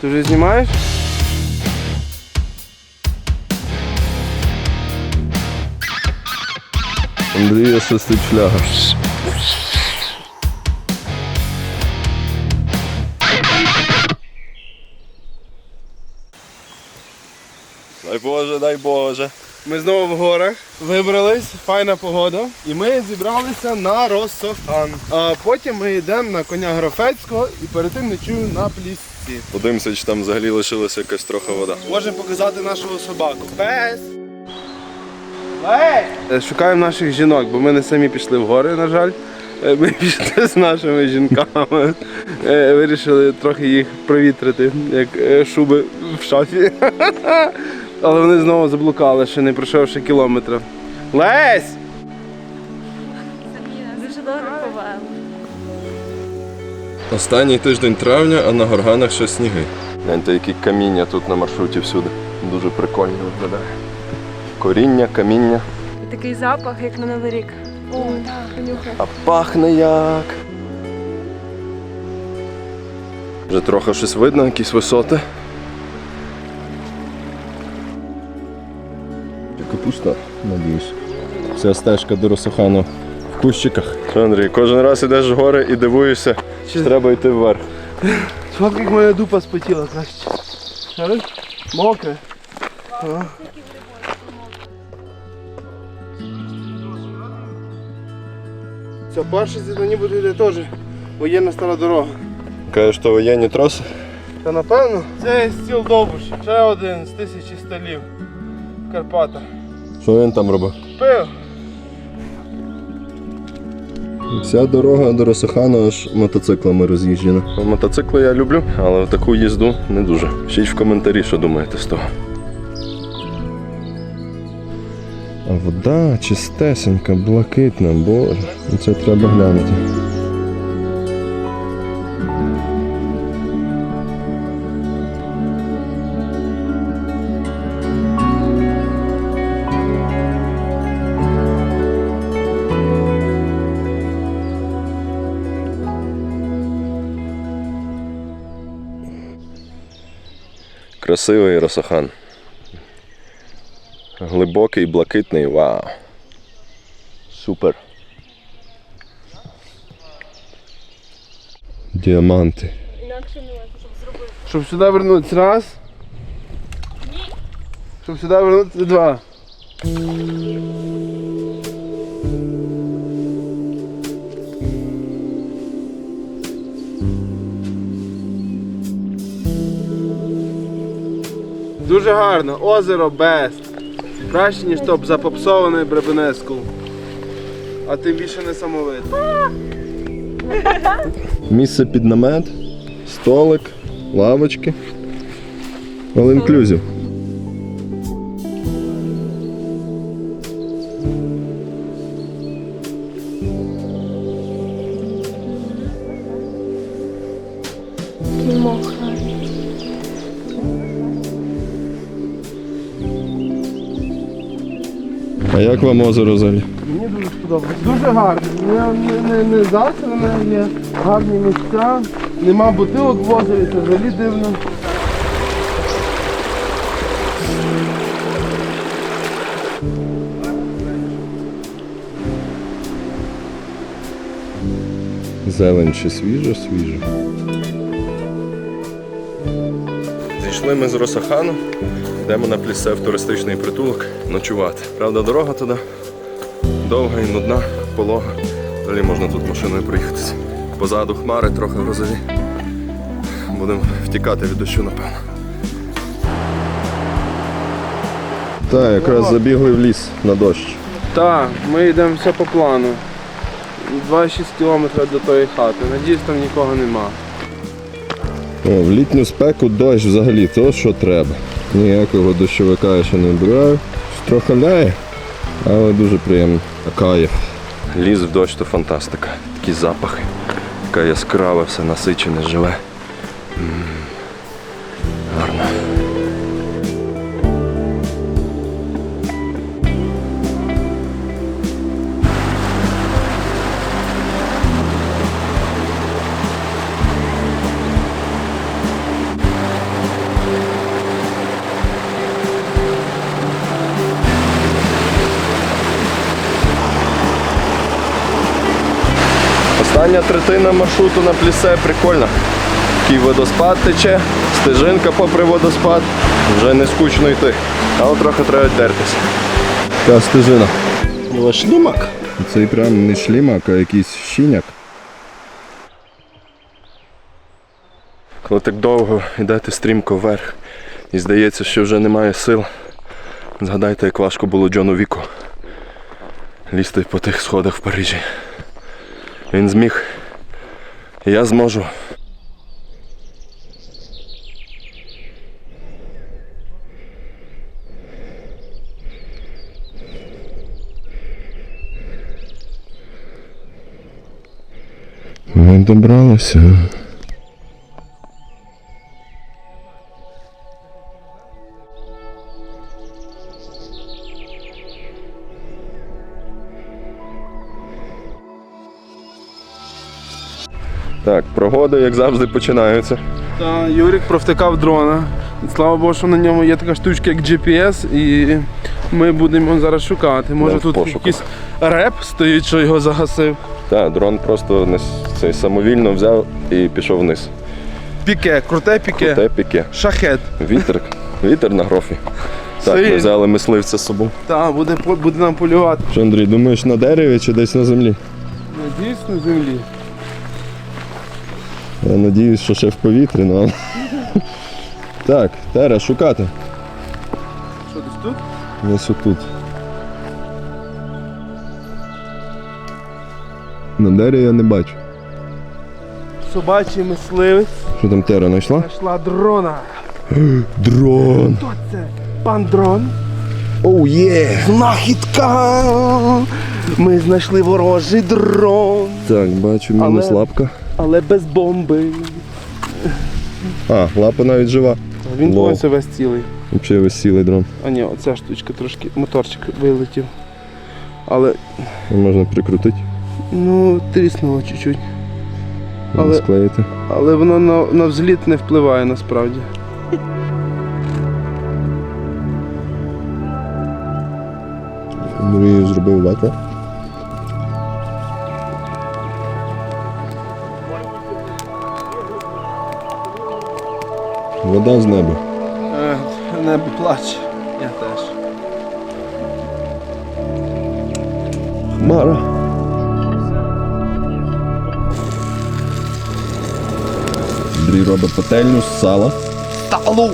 Ти вже знімаєш? Андрія свистить фляга. Дай Боже, дай Боже. Ми знову в горах. Вибрались, файна погода. І ми зібралися на Росохан. А потім ми йдемо на коня Грофецького і перед тим ночую на плісці. Подивимося, чи там взагалі лишилася якась трохи вода. Можемо показати нашого собаку. Пес! Лей! Шукаємо наших жінок, бо ми не самі пішли в гори, на жаль. Е, Ми пішли з нашими жінками. Е, Вирішили трохи їх провітрити, як е, шуби в шафі. Але вони знову заблукали, ще не пройшовши кілометра. Лесь! Дуже добре повели. Останній тиждень травня, а на горганах ще сніги. Гляньте, які каміння тут на маршруті всюди. Дуже прикольно виглядає. Коріння, каміння. І такий запах, як на Новий рік. О, так, понюхай. А пахне як. Вже трохи щось видно, якісь висоти. Капуста, надіюсь. Вся стежка до Росохану в кущиках. Що, Андрій, кожен раз ідеш в гори і дивуєшся, що треба йти вверх. Фак, як моя дупа спотіла краще. Мокре. А. Це перше зізнання буде йде теж. Воєнна стара дорога. Кажеш, що воєнні троси? Та напевно це стіл Довбуш. Ще один з тисячі столів. в Карпатах. Що він там робив? Пив. Вся дорога до Росохану аж мотоциклами роз'їжджена. Мотоцикли я люблю, але в таку їзду не дуже. Пишіть в коментарі, що думаєте з того. А вода чистесенька, блакитна, боже. Це треба глянути. Красивий Росохан. Глибокий, блакитний, вау. Супер. Діаманти. Інакше не можна, щоб зробити. Щоб сюди вернутися раз. Ні. Щоб сюди вернутися два. Дуже гарно. Озеро Бест. Краще, ніж топ запопсований Бребенеску. А тим більше не самовид. Місце під намет, столик, лавочки. All inclusive. Вам озеро взагалі? Мені дуже сподобалось. Дуже гарно. Не, не, не, не засране, є гарні місця. Нема бутилок в озері, це взагалі дивно. Зелень чи свіжа, свіжа. Зійшли ми з Росахану, йдемо на плісе в туристичний притулок ночувати. Правда, дорога туди довга і нудна, полога. Взагалі можна тут машиною проїхатися. Позаду хмари, трохи грозові. Будемо втікати від дощу, напевно. Так, якраз забігли в ліс на дощ. Так, ми йдемо все по плану. 2,6 кілометрів до тої хати. Надіюсь, там нікого нема. О, в літню спеку дощ взагалі то, що треба. Ніякого дощовика я ще не брав. Трохи ляє, але дуже приємно. Кайф. Ліс в дощ то фантастика. Такі запахи. Така яскраве, все насичене, живе. Остання третина маршруту на плісе прикольна. Такий водоспад тече, стежинка попри водоспад. Вже не скучно йти. Але трохи треба дертися. Така стежина. Ну, шлімак. Цей прям не шлімак, а якийсь щіняк. Коли так довго йдете стрімко вверх і здається, що вже немає сил. Згадайте, як важко було Джону Віку лізти по тих сходах в Парижі. Він зміг. Я зможу. Ми добралися. Так, прогоди, як завжди, починаються. Та Юрік провтикав дрона. Слава Богу, що на ньому є така штучка, як GPS, і ми будемо зараз шукати. Може Да, тут пошуках. якийсь реп стоїть, що його загасив. Так, дрон просто цей самовільно взяв і пішов вниз. Піке, круте піке. Те піке. Шахет. Вітер. Вітер на грофі. Так, Сильно. ми взяли мисливця з собою. Так, буде, буде нам полювати. Що, Андрій, думаєш на дереві чи десь на землі? Надіюсь на землі. Я надіюсь, що ще в повітрі, ну. але- Так, Тера, шукати. Що десь тут? Десь отут. На дереві я не бачу. Собачий мисливець Що там Тера знайшла? знайшла дрона. Дрон! Хто це? Пан дрон. Оу є! Знахідка! Ми знайшли ворожий дрон, Так, бачу мінус Але- лапка. Але без бомби. А, лапа навіть жива. Він Лол. повністю весь цілий. Взагалі весь цілий дрон. А ні, оця штучка трошки, моторчик вилетів. Але Можна прикрутити, ну тріснуло чуть-чуть. Але- склеїти. Але воно на, на взліт не впливає насправді. Андрій зробив вата. Вода з неба. Е, небо плаче. Я теж. Хмара. Андрій робить пательню з сала. Талу!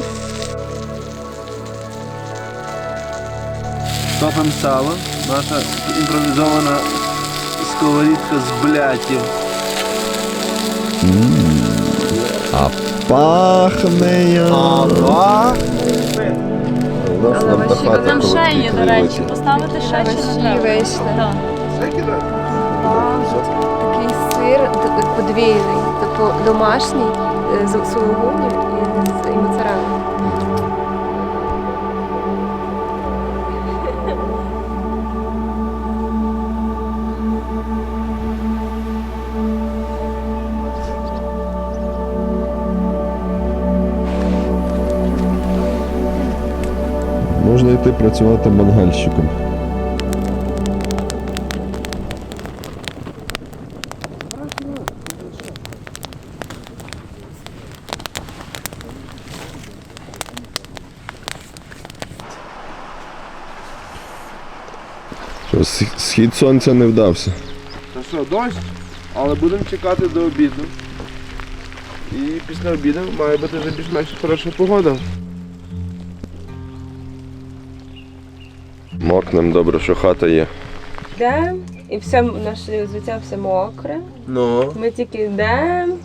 Топим сало. Наша імпровізована сковорідка з блятів. А пахне я. Там ще є, до речі, поставити ще чи не вийшли. Так. Такий сир подвійний, тобто домашній е, з сулугуні і з і Можна йти працювати мангальщиком. Схід сонця не вдався. Та що, дощ? Але будемо чекати до обіду. І після обіду має бути вже більш-менш хороша погода. Мокнем добре, що хата є. Йдемо, і все наше взуття все мокре. Ну. Ми тільки йдемо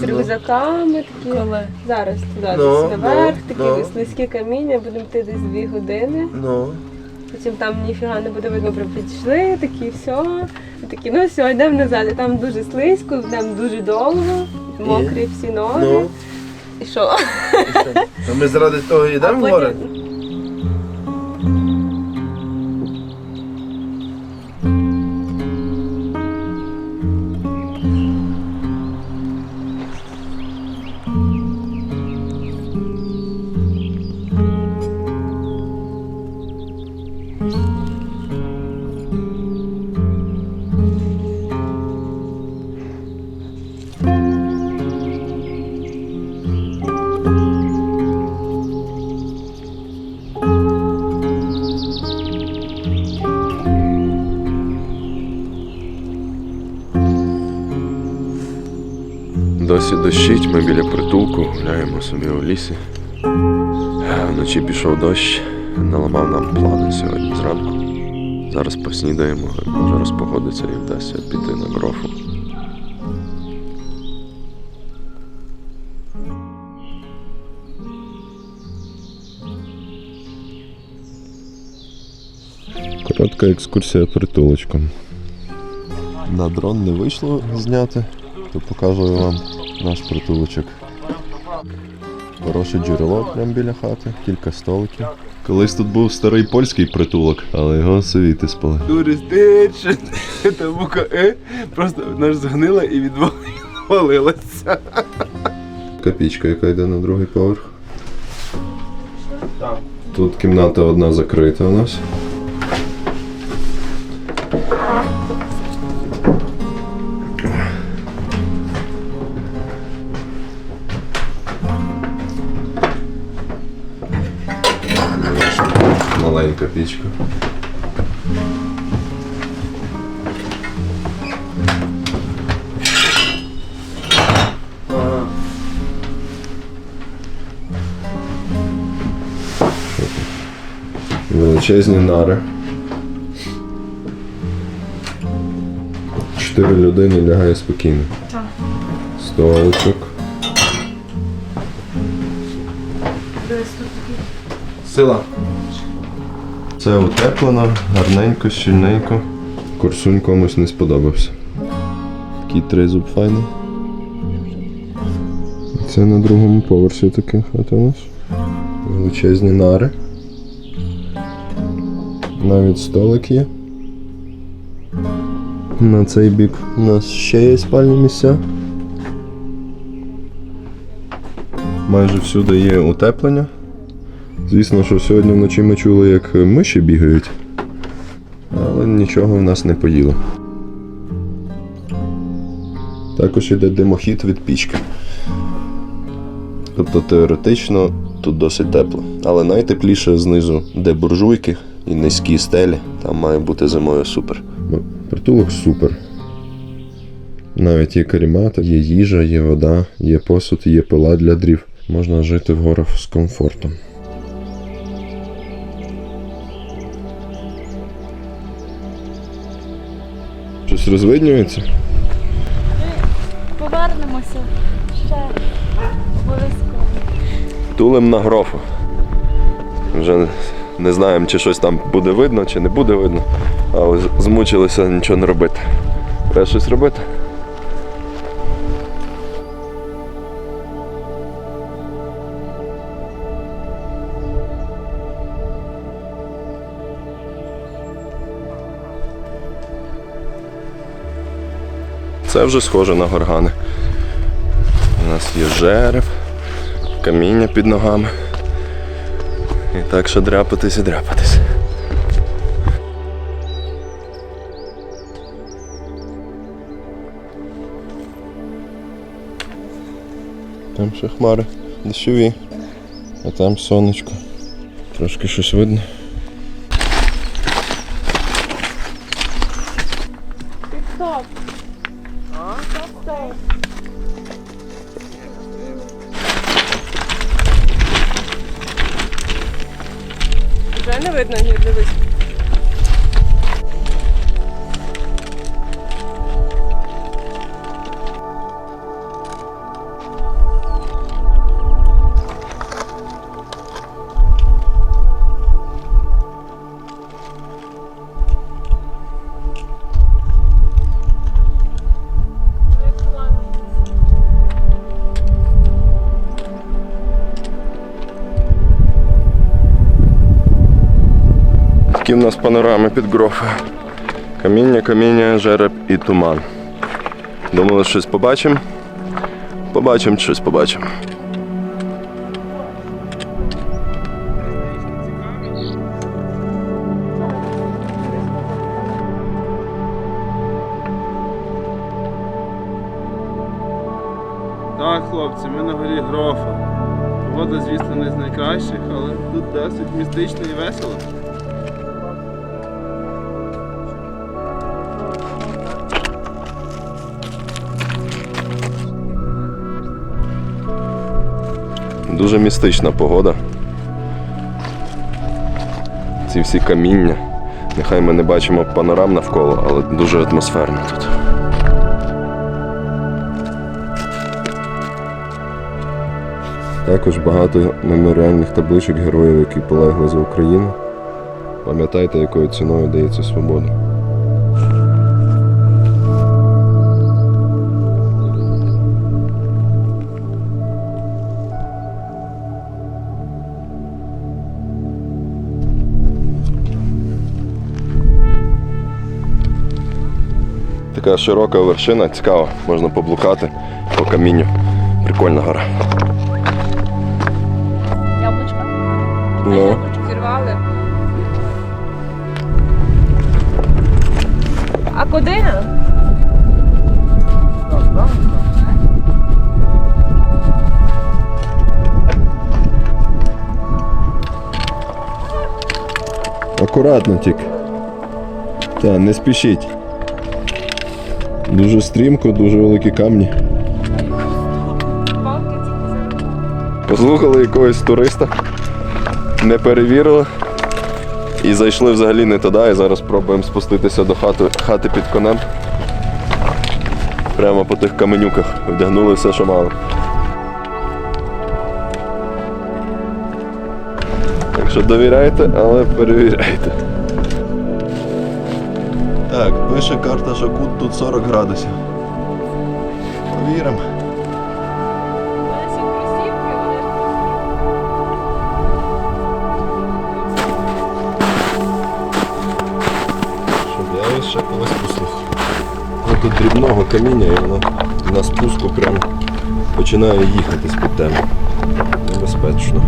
з рюкзаками, такі Коли? зараз туди Ну, десь наверх, ну, такі ну. слизькі каміння, будемо йти десь дві години. Ну. Потім там ніфіга не буде видно, прям підійшли, такі все. І такі, ну все, йдемо назад. І там дуже слизько, йдемо дуже довго, мокрі всі ноги. Ну. І що? А ми заради того йдемо в гори? Досі дощить, ми біля притулку, гуляємо собі у лісі. Е, Вночі пішов дощ, наламав нам плани сьогодні зранку. Зараз поснідаємо, може розпогодиться і вдасться піти на грофу. Коротка екскурсія притулочком. На дрон не вийшло зняти, то покажу вам наш притулочок. Хороше джерело прямо біля хати, кілька столиків. Колись тут був старий польський притулок, але його совіти спали. Туристична та буква Е просто наш згнила і відвалилася. Копічка, яка йде на другий поверх. Тут кімната одна закрита у нас. Маленька. Величезні нари. Чотири людини лягає спокійно. Так. Столичок. Сила. Це утеплено, гарненько, щільненько. Корсунь комусь не сподобався. Такий тризуб файний. Це на другому поверсі така хата у нас. Величезні нари. Навіть столик є. На цей бік у нас ще є спальні місця. Майже всюди є утеплення. Звісно, що сьогодні вночі ми чули, як миші бігають, але нічого в нас не поїло. Також іде димохід від пічки. Тобто теоретично тут досить тепло. Але найтепліше знизу, де буржуйки і низькі стелі, там має бути зимою супер. Притулок супер. Навіть є карімата, є їжа, є вода, є посуд, є пила для дрів. Можна жити в горах з комфортом. Щось розвиднюється? Повернемося ще обов'язково. Тулим на грофу. Вже не знаємо, чи щось там буде видно, чи не буде видно. А змучилися нічого не робити. Треба щось робити. Це вже схоже на горгани. У нас є жереб, каміння під ногами. І так що дряпатись і дряпатись. Там ще хмари дощові, а там сонечко. Трошки щось видно. В нас панорами під грофою. Каміння, каміння, жереб і туман. Думали, щось побачимо. Побачимо, щось побачимо. Так, хлопці, ми на горі Грофа. Погода, звісно, не з найкращих, але тут досить містично і весело. Дуже містична погода. Ці всі каміння. Нехай ми не бачимо панорам навколо, але дуже атмосферно тут. Також багато меморіальних табличок героїв, які полегли за Україну. Пам'ятайте, якою ціною дається свобода. Така широка вершина, цікаво, можна поблукати по камінню. Прикольна гора. Яблучко. Ну, Зірвали. А куди? акуратно тільки. Та, не спішіть. Дуже стрімко, дуже великі камні. Послухали якогось туриста, не перевірили. І зайшли взагалі не туди, і зараз пробуємо спуститися до хати, хати під конем. Прямо по тих каменюках. Вдягнули все, що мали. Так що довіряйте, але перевіряйте. Так, пише карта, що кут тут 40 градусів. Повіримо. Щоб я ще колись послухав. Ну, тут дрібного каміння і воно на спуску прямо починає їхати з-під теми. Небезпечно.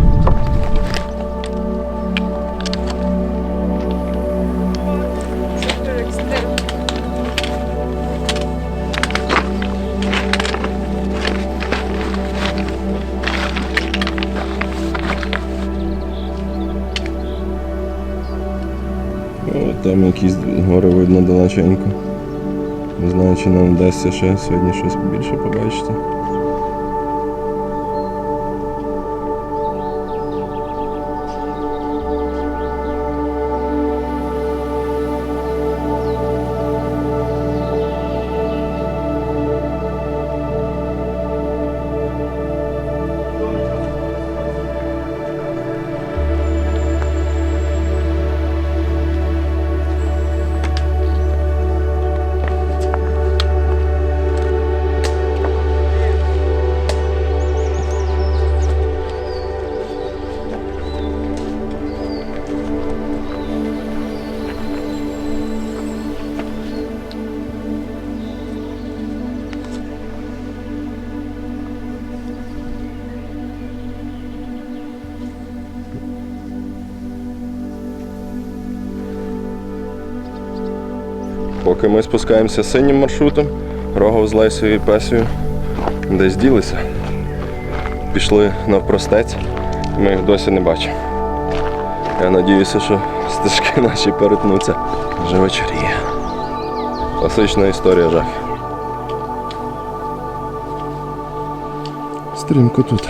Там якісь гори видно далеченько. Не знаю, чи нам вдасться ще сьогодні щось більше побачити. Поки ми спускаємося синім маршрутом, Рогов з Лесею і Песею десь ділися. Пішли навпростець, ми їх досі не бачимо. Я надіюся, що стежки наші перетнуться вже вечоріє. Класична історія жахів. Стрімко тут.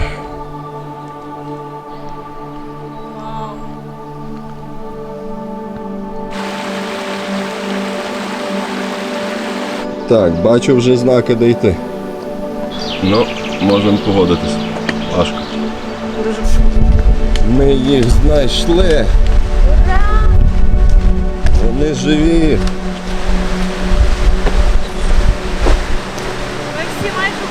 Так, бачу вже знаки де йти. Ну, можемо погодитись. Важко. Ми їх знайшли. Вони живі. Ми всі майже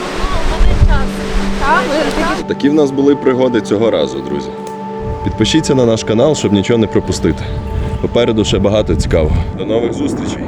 в один час. Такі в нас були пригоди цього разу, друзі. Підпишіться на наш канал, щоб нічого не пропустити. Попереду ще багато цікавого. До нових зустрічей!